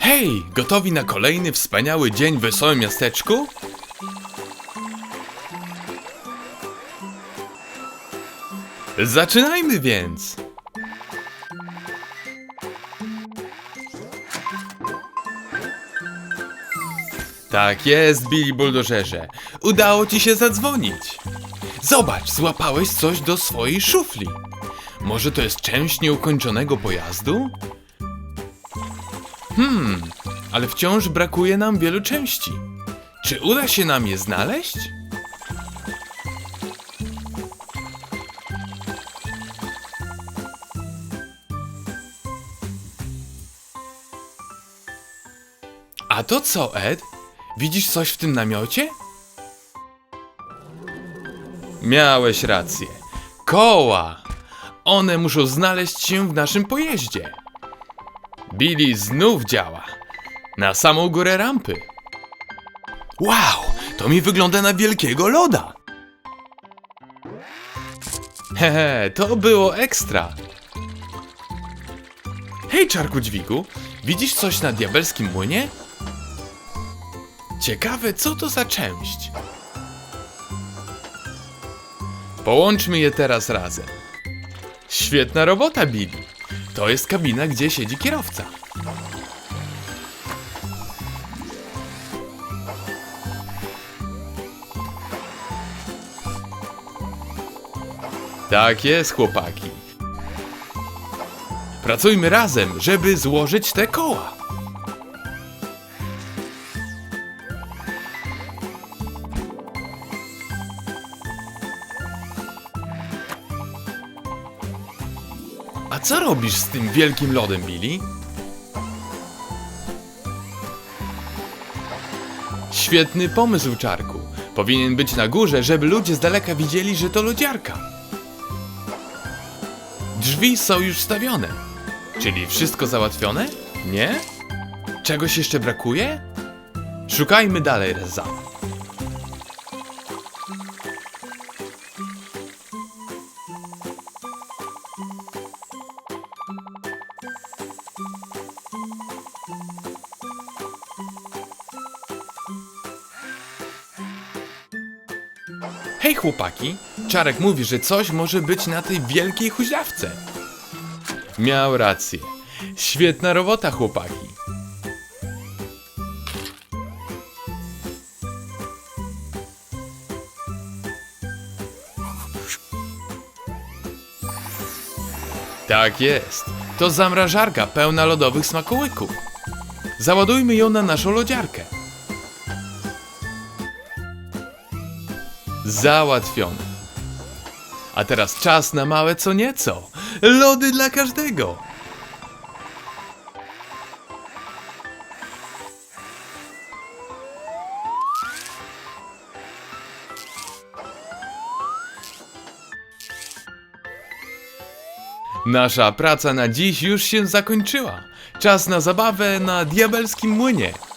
Hej, gotowi na kolejny wspaniały dzień w wesołym miasteczku? Zaczynajmy więc! Tak jest, Billy Buldożerze. Udało ci się zadzwonić. Zobacz, złapałeś coś do swojej szufli. Może to jest część nieukończonego pojazdu? Hmm, ale wciąż brakuje nam wielu części. Czy uda się nam je znaleźć? A to co, Ed? Widzisz coś w tym namiocie? Miałeś rację. Koła! One muszą znaleźć się w naszym pojeździe. Billy znów działa. Na samą górę rampy. Wow, to mi wygląda na wielkiego loda. Hehe, to było ekstra. Hej, czarku dźwigu, widzisz coś na diabelskim młynie? Ciekawe, co to za część. Połączmy je teraz razem. Świetna robota, Billy. To jest kabina, gdzie siedzi kierowca. Tak jest, chłopaki. Pracujmy razem, żeby złożyć te koła. Co robisz z tym wielkim lodem, Billy? Świetny pomysł, Czarku. Powinien być na górze, żeby ludzie z daleka widzieli, że to lodziarka. Drzwi są już wstawione. Czyli wszystko załatwione? Nie? Czegoś jeszcze brakuje? Szukajmy dalej, Reza. Hej chłopaki, Czarek mówi, że coś może być na tej wielkiej huźdawce. Miał rację. Świetna robota, chłopaki. Tak jest. To zamrażarka pełna lodowych smakołyków. Załadujmy ją na naszą lodziarkę. Załatwione. A teraz czas na małe co nieco. Lody dla każdego. Nasza praca na dziś już się zakończyła. Czas na zabawę na diabelskim młynie.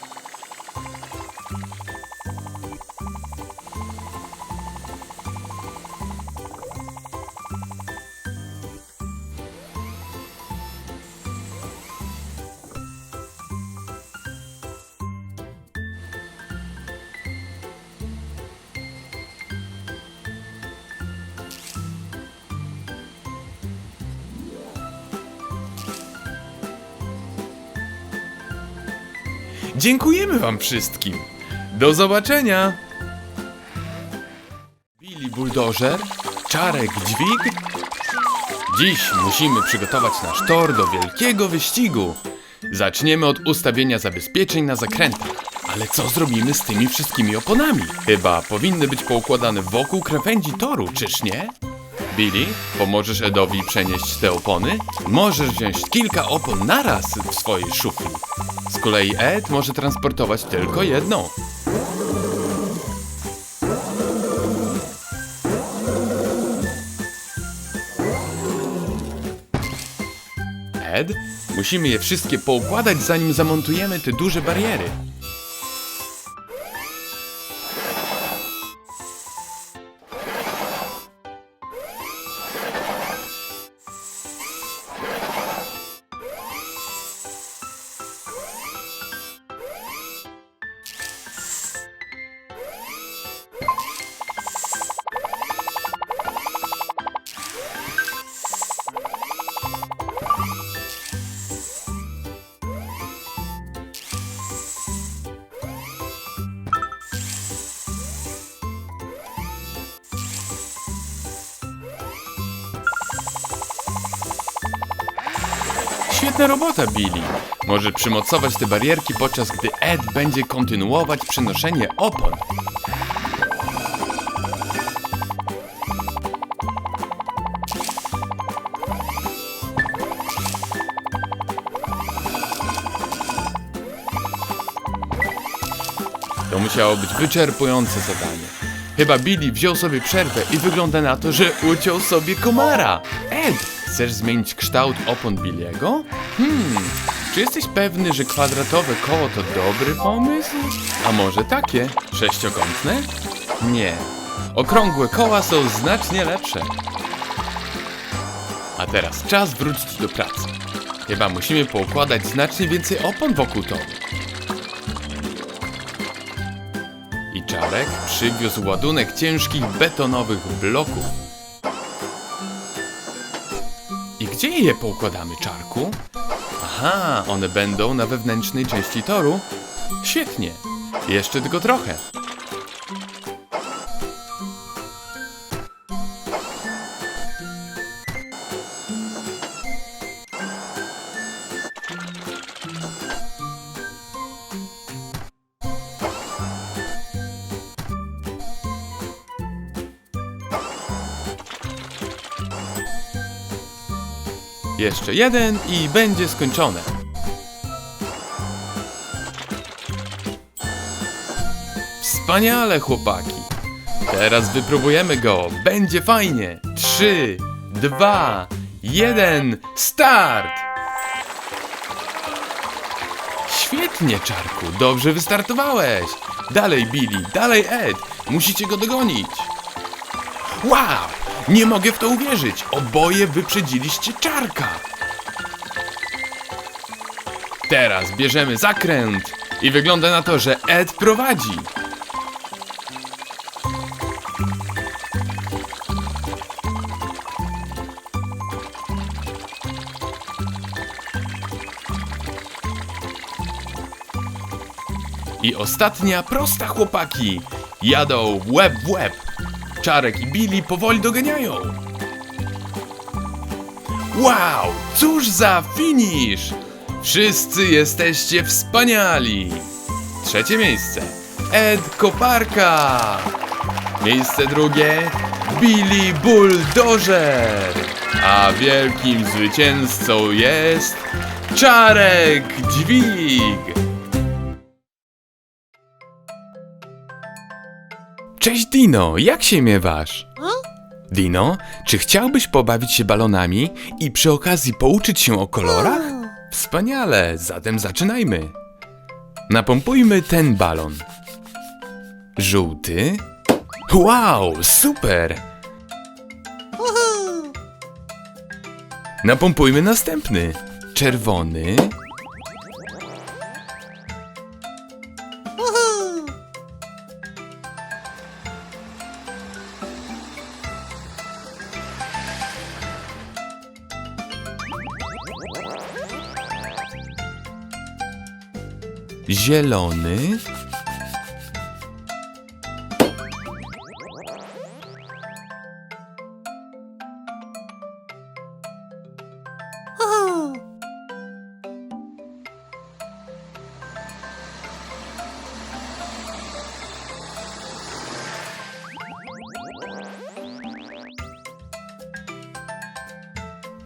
Dziękujemy Wam wszystkim. Do zobaczenia. Billy Bulldozer, Czarek Dźwig. Dziś musimy przygotować nasz tor do wielkiego wyścigu. Zaczniemy od ustawienia zabezpieczeń na zakrętach. Ale co zrobimy z tymi wszystkimi oponami? Chyba powinny być poukładane wokół krawędzi toru, czyż nie? Billy, pomożesz Edowi przenieść te opony? Możesz wziąć kilka opon naraz w swojej szufli. Z kolei Ed może transportować tylko jedną. Ed, musimy je wszystkie poukładać, zanim zamontujemy te duże bariery. Świetna robota, Billy. Może przymocować te barierki, podczas gdy Ed będzie kontynuować przenoszenie opon. To musiało być wyczerpujące zadanie. Chyba Billy wziął sobie przerwę i wygląda na to, że uciął sobie komara. Ed, chcesz zmienić kształt opon Billiego? Hmm, czy jesteś pewny, że kwadratowe koło to dobry pomysł? A może takie? Sześciokątne? Nie. Okrągłe koła są znacznie lepsze. A teraz czas wrócić do pracy. Chyba musimy poukładać znacznie więcej opon wokół toru. I Czarek przywiózł ładunek ciężkich betonowych bloków. Gdzie je poukładamy, Czarku? Aha, one będą na wewnętrznej części toru. Świetnie. Jeszcze tylko trochę. Jeszcze jeden i będzie skończone. Wspaniale, chłopaki. Teraz wypróbujemy go. Będzie fajnie. Trzy, dwa, jeden, start! Świetnie, Czarku. Dobrze wystartowałeś. Dalej, Billy. Dalej, Ed. Musicie go dogonić. Wow! Nie mogę w to uwierzyć! Oboje wyprzedziliście czarka! Teraz bierzemy zakręt i wygląda na to, że Ed prowadzi. I ostatnia prosta, chłopaki! Jadą łeb w łeb. Czarek i Billy powoli doganiają. Wow, cóż za finish! Wszyscy jesteście wspaniali! Trzecie miejsce. Ed Koparka. Miejsce drugie. Billy Bulldozer. A wielkim zwycięzcą jest Czarek Dźwig. Cześć Dino, jak się miewasz? Dino, czy chciałbyś pobawić się balonami i przy okazji pouczyć się o kolorach? Wspaniale, zatem zaczynajmy. Napompujmy ten balon. Żółty. Wow, super! Napompujmy następny. Czerwony. Zielony.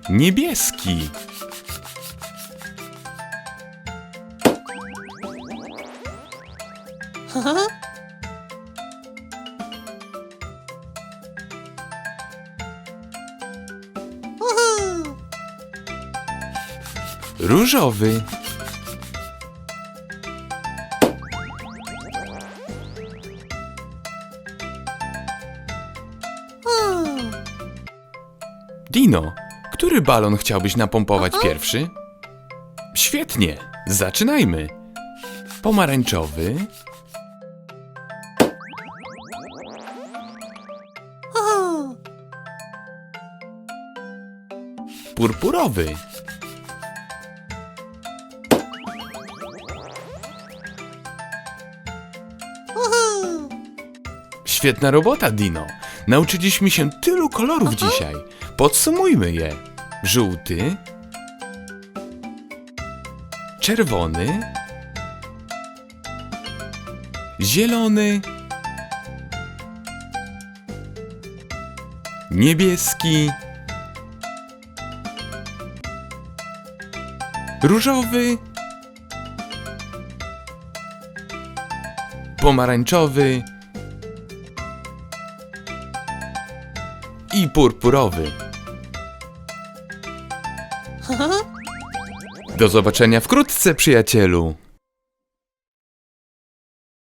Niebieski. Różowy. Dino, który balon chciałbyś napompować pierwszy? Świetnie, zaczynajmy. Pomarańczowy. Purpurowy. Świetna robota, Dino. Nauczyliśmy się tylu kolorów dzisiaj. Podsumujmy je. Żółty, czerwony, zielony, niebieski, różowy, pomarańczowy i purpurowy. Do zobaczenia wkrótce, przyjacielu.